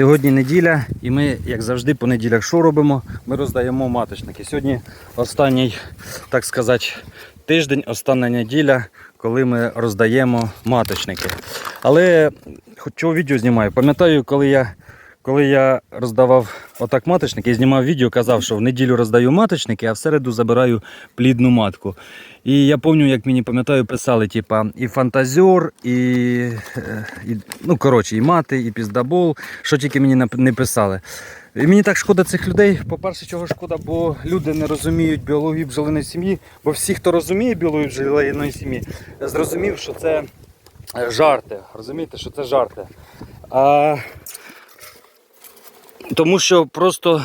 Сьогодні неділя, і ми, як завжди, по неділях що робимо? Ми роздаємо маточники. Сьогодні останній, так сказати, тиждень, остання неділя, коли ми роздаємо маточники. Але чого відео знімаю? Пам'ятаю, коли я, коли я роздавав отак маточники, я знімав відео, казав, що в неділю роздаю маточники, а в середу забираю плідну матку. І я пам'ятаю, як мені пам'ятаю, писали, типа, і фантазер, і, е, і ну, коротше, і мати, і піздабол, що тільки мені не писали. І мені так шкода цих людей. По-перше, чого шкода, бо люди не розуміють біологію бджолиної сім'ї, бо всі, хто розуміє біологію бджолиної сім'ї, зрозумів, що це е, жарти. Розумієте, що це жарти. А, тому що просто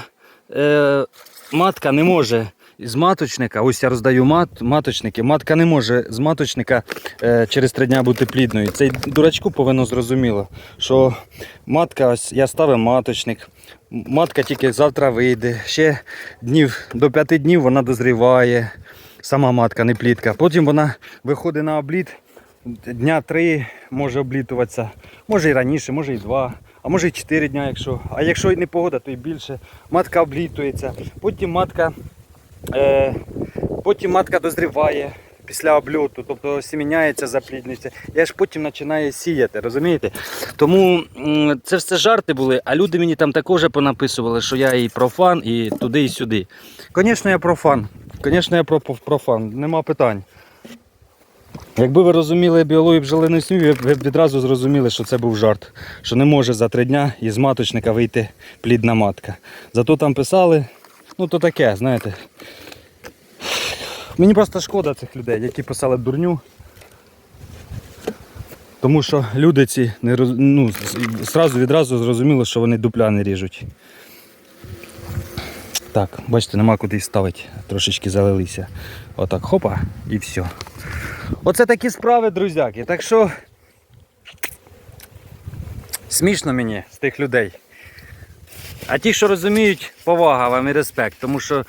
е, матка не може з маточника, ось я роздаю мат, маточники, матка не може з маточника е, через три дня бути плідною. Цей дурачку повинно зрозуміло, що матка, ось я ставив маточник, матка тільки завтра вийде, ще днів до п'яти днів вона дозріває, сама матка, не плідка. Потім вона виходить на обліт, дня три може облітуватися, може і раніше, може і два. А може і 4 дня, якщо. А якщо і не погода, то і більше. Матка облітується. Потім матка, е, потім матка дозріває після обльоту, тобто сіміняється, запліднюється. І аж потім починає сіяти, розумієте? Тому це все жарти були, а люди мені там також понаписували, що я і профан, і туди, і сюди. Звісно, я профан. Звісно, я про- профан, нема питань. Якби ви розуміли біологію бджолиної сім'ї, ви б відразу зрозуміли, що це був жарт, що не може за три дня із маточника вийти плідна матка. Зато там писали, ну то таке, знаєте. Мені просто шкода цих людей, які писали дурню. Тому що люди ці не роз... ну, зразу відразу зрозуміло, що вони дупля не ріжуть. Так, бачите, нема куди ставити, трошечки залилися. Отак, хопа, і все. Оце такі справи, друзяки. Так що смішно мені з тих людей. А ті, що розуміють, повага вам і респект, тому що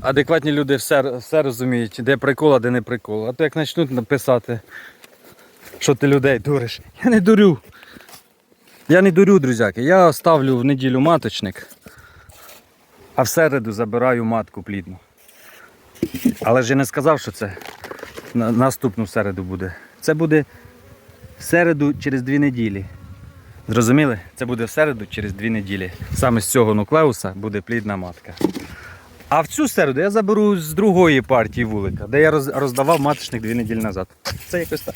адекватні люди все, все розуміють, де прикол, а де не прикол. А то як почнуть написати, що ти людей дуриш. Я не дурю. Я не дурю, друзяки. Я ставлю в неділю маточник, а в середу забираю матку плідну. Але ж я не сказав, що це на наступну середу буде. Це буде в середу через дві неділі. Зрозуміли? Це буде в середу через дві неділі. Саме з цього нуклеуса буде плідна матка. А в цю середу я заберу з другої партії вулика, де я роздавав маточник дві неділі назад. Це якось так.